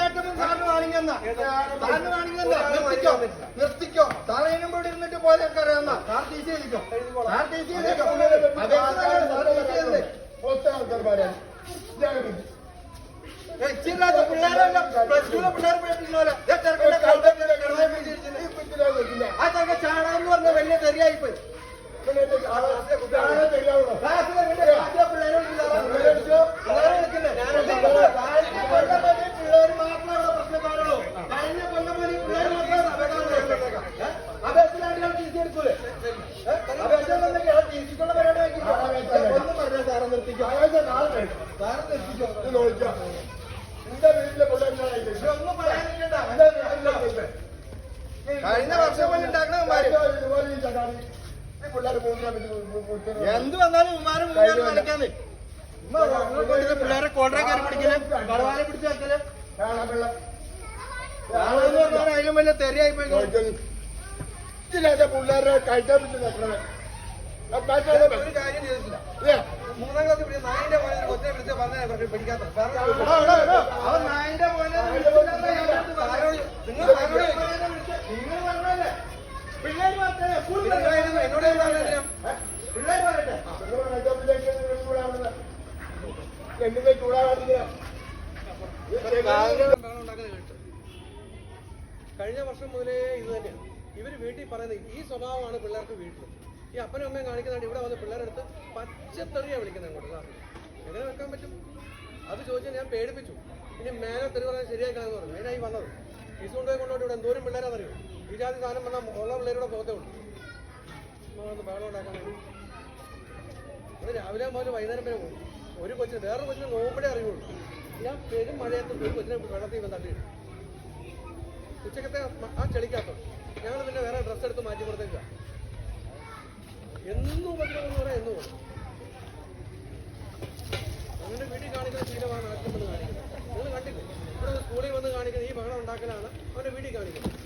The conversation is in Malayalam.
താഴ്ന്ന് കാണിക്കണ്ട. നിർത്തിക്കോ. നിർത്തിക്കോ. തലയിനും കൂടി ഇരുന്നിട്ട് പോലെ അറിയാവുന്ന സാർ ടി സി എഴുതിക്കോ സാർ ടി സി എഴുതിക്കോ സാർ ഇച്ചില്ലാത്ത പിള്ളേരെല്ലാം. പ്ലസ് ടുവിലെ പിള്ളേർ പഠിപ്പിക്കുന്നപോലെ ദേ ക്കുള്ള പരിപാടി. ഒന്നും പറഞ്ഞാ സാറെ നിർത്തിക്കോ. സാറെ നിർത്തിക്കോ. ഇതൊന്നും പറയാൻ നിൽക്കണ്ട. കഴിഞ്ഞ വർഷം പോലെ ഉണ്ടാക്കണമാര് എന്ത് വന്നാലും ഉമ്മാരും മൂന്നാലും കളിക്കാന്ന് ഉമ്മ റോഡിൽ കൊണ്ടിട്ട് പിള്ളേരെ കോട്ടറെ കയറി പിടിക്കൽ? കടവാലെ പിടിച്ച് വെക്കൽ അതിലും വലിയ തെരയായി പോയി. പിള്ളേരെ കഴിക്കാൻ ചെയ്തിട്ടില്ല മൂന്നാം ക്ലാസ്സിൽ പഠിക്കുന്ന നായിന്റെ പോലെ ഒരു കൊച്ചിനെ വിളിച്ച് പറഞ്ഞാൽ പഠിക്കാത്ത അവൻ നായന്റെ പോലെ നിങ്ങൾ. നിങ്ങൾ പറഞ്ഞല്ലേ പിള്ളേർ എന്നോട്? പിള്ളേർ പറയട്ടെ എന്തിന്റെ കഴിഞ്ഞ വർഷം മുതലേ ഇത് തന്നെയാണ് ഇവർ വീട്ടിൽ പറയുന്നത് ഈ സ്വഭാവമാണ് പിള്ളേർക്ക് വീട്ടിൽ ഈ അപ്പനും അമ്മയും കാണിക്കുന്നുണ്ട് ഇവിടെ വന്ന് പിള്ളേരെടുത്ത് പച്ചത്തെറിയാണ് വിളിക്കുന്നത് അങ്ങോട്ട്. എങ്ങനെ വെക്കാൻ പറ്റും? അത് ചോദിച്ചാൽ ഞാൻ പേടിപ്പിച്ചു. ഇനി മേലെ തെറി പറയാൻ ശരിയാക്കണമെന്ന് പറഞ്ഞു. അതിനായി വന്നത്. ഫീസ് കൊണ്ടുപോയി കൊണ്ടുപോയി ഇവിടെ എന്തോരം പിള്ളേരാണെന്നറിയോ ഈ ജാതി സാധനം വന്നാൽ ഉള്ള പിള്ളേരുടെ പോകത്തേ ഉള്ളൂ. നമ്മളൊന്ന് ബഹളം ഉണ്ടാക്കാൻ അത് രാവിലെ മുതൽ വൈകുന്നേരം വരെ പോകും. ഒരു കൊച്ചിന് വേറൊരു കൊച്ചിന് നോമ്പടെ അറിയുള്ളൂ. ഞാൻ പെരും മഴയത്ത് ഒരു കൊച്ചിനെ വെള്ളത്തിൽ തട്ടിയിട്ടു ഉച്ചക്കത്തെ ആ ചെളിക്കാത്ത ഞങ്ങൾ പിന്നെ വേറെ ഡ്രസ്സ് എടുത്ത് മാറ്റി കൊടുത്തേക്ക എന്നും ഉപദ്രവം പറയാം എന്നും അങ്ങനെ വീട്ടിൽ കാണിക്കുന്ന ശീലമാണ് ആദ്യം വന്ന് കാണിക്കുന്നത്. നിങ്ങൾ കണ്ടില്ലേ? ഇവിടെ സ്കൂളിൽ വന്ന് കാണിക്കുന്ന ഈ ബഹളം ഉണ്ടാക്കലാണ് അവന്റെ വീട്ടിൽ കാണിക്കുന്നത്.